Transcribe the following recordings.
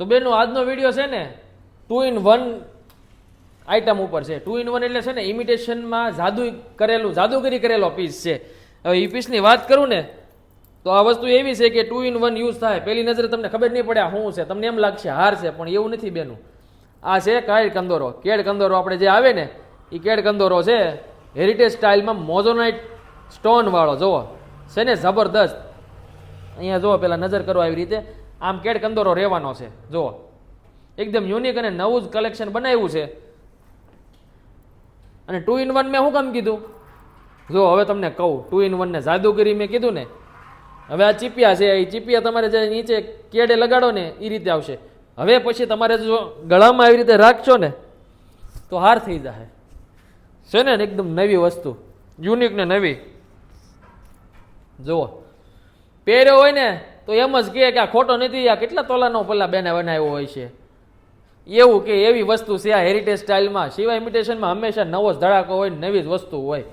તો બેનો આજનો વીડિયો છે ને ટુ ઇન વન આઇટમ ઉપર છે. ટુ ઇન વન એટલે છે ને ઇમિટેશનમાં જાદુ કરેલું, જાદુગરી કરેલો પીસ છે. હવે એ પીસની વાત કરું ને, તો આ વસ્તુ એવી છે કે ટુ ઇન વન યુઝ થાય. પહેલી નજરે તમને ખબર નહીં પડે શું છે. તમને એમ લાગશે હાર છે, પણ એવું નથી બેનું. આ છે કાયડ કંદોરો. કેડ કંદોરો આપણે જે આવે ને એ કેડ કંદોરો છે. હેરિટેજ સ્ટાઇલમાં મોઝોનાઇટ સ્ટોનવાળો જુઓ. છે ને જબરદસ્ત. અહીંયા જુઓ પહેલાં નજર કરો આવી રીતે. આમ કેડ કંદોરો રહેવાનો છે. જુઓ. એકદમ યુનિક અને નવું જ કલેક્શન બનાવ્યું છે. અને ટુ ઇન વન મેં શું કામ કીધું? જો હવે તમને કહું. ટુ ઇન વનને જાદુગીરી મેં કીધું ને. હવે આ ચીપિયા છે, એ ચીપિયા તમારે જે નીચે કેડે લગાડો ને, એ રીતે આવશે. હવે પછી તમારે જો ગળામાં આવી રીતે રાખશો ને, તો હાર થઈ જાય છે ને એકદમ નવી વસ્તુ. યુનિક ને નવી. જુઓ. પહેર્યો હોય ને તો એમ જ કહે કે આ ખોટો નથી, આ કેટલા તોલાનો પલ્લા બેને બનાવ્યો હોય છે? એવું કે એવી વસ્તુ છે આ હેરિટેજ સ્ટાઇલમાં સિવાય ઇમિટેશનમાં હંમેશા નવો જ ધડાકો હોય નવી જ વસ્તુ હોય.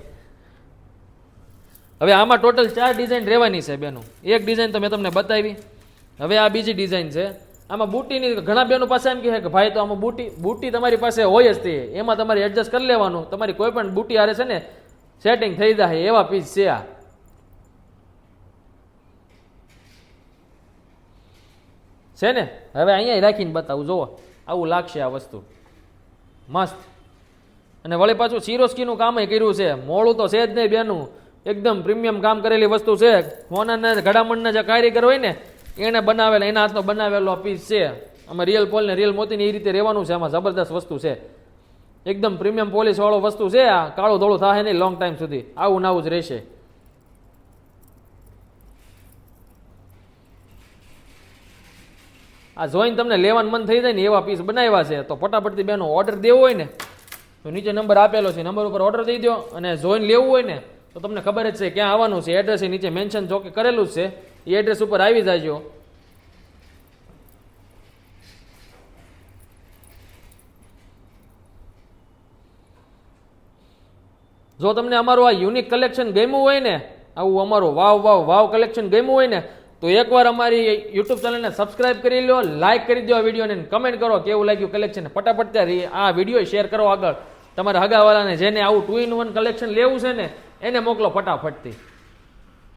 હવે આમાં ટોટલ ચાર ડિઝાઇન રહેવાની છે બેનું. એક ડિઝાઇન તો મેં તમને બતાવી. હવે આ બીજી ડિઝાઇન છે. આમાં બુટીની ઘણા બેનો પાસે એમ કહે કે ભાઈ, તો આમાં બુટી બુટી તમારી પાસે હોય જ તે. એમાં તમારે એડજસ્ટ કરી લેવાનું. તમારી કોઈ પણ બુટી હારે છે ને સેટિંગ થઈ જાય એવા પીસ છે આ. છે ને? હવે અહીંયા રાખીને બતાવું, જુઓ. આવું લાગશે આ વસ્તુ. મસ્ત. અને વળી પાછું સિરોસ્કીનું કામ કર્યું છે. મોડું તો છે જ નહીં બેનું. એકદમ પ્રીમિયમ કામ કરેલી વસ્તુ છે. હોનાના ઘડામણના જે કારીગર હોય ને, એને બનાવેલા, એના હાથનો બનાવેલો પીસ છે. આમાં રિયલ પોલ ને રિયલ મોતીને એ રીતે રહેવાનું છે. આમાં જબરદસ્ત વસ્તુ છે. એકદમ પ્રીમિયમ પોલિશ વાળો વસ્તુ છે. આ કાળું ધોળું થાય નહીં લોંગ ટાઈમ સુધી. આવું નાવું જ રહેશે. આ જોઈને તમને લેવાનું મન થઈ જાય ને એવા પીસ બનાવ્યા છે. તો ફટાફટથી બેનો ઓર્ડર દેવો હોય ને, તો નીચે નંબર આપેલો છે. નંબર ઉપર ઓર્ડર દઈ દો અને જોઈને લેવું હોય ને, તો તમને ખબર જ છે ક્યાં આવવાનું છે. એડ્રેસ એ નીચે મેન્શન જોકે કરેલું જ છે. એ એડ્રેસ ઉપર આવી જાજો. જો તમને અમારું આ યુનિક કલેક્શન ગમ્યું હોય ને, આવું અમારું વાવ વાવ વાવ કલેક્શન ગમ્યું હોય ને તો એકવાર અમારી યુટ્યુબ ચેનલને સબસ્ક્રાઇબ કરી લો લાઇક કરી દો આ વિડીયોને કમેન્ટ કરો કેવું લાગ્યું કલેક્શન ફટાફટ ત્યાં આ વીડિયો શેર કરો આગળ. તમારા હગાવાળાને જેને આવું ટુ ઇન વન કલેક્શન લેવું છે ને, એને મોકલો ફટાફટથી.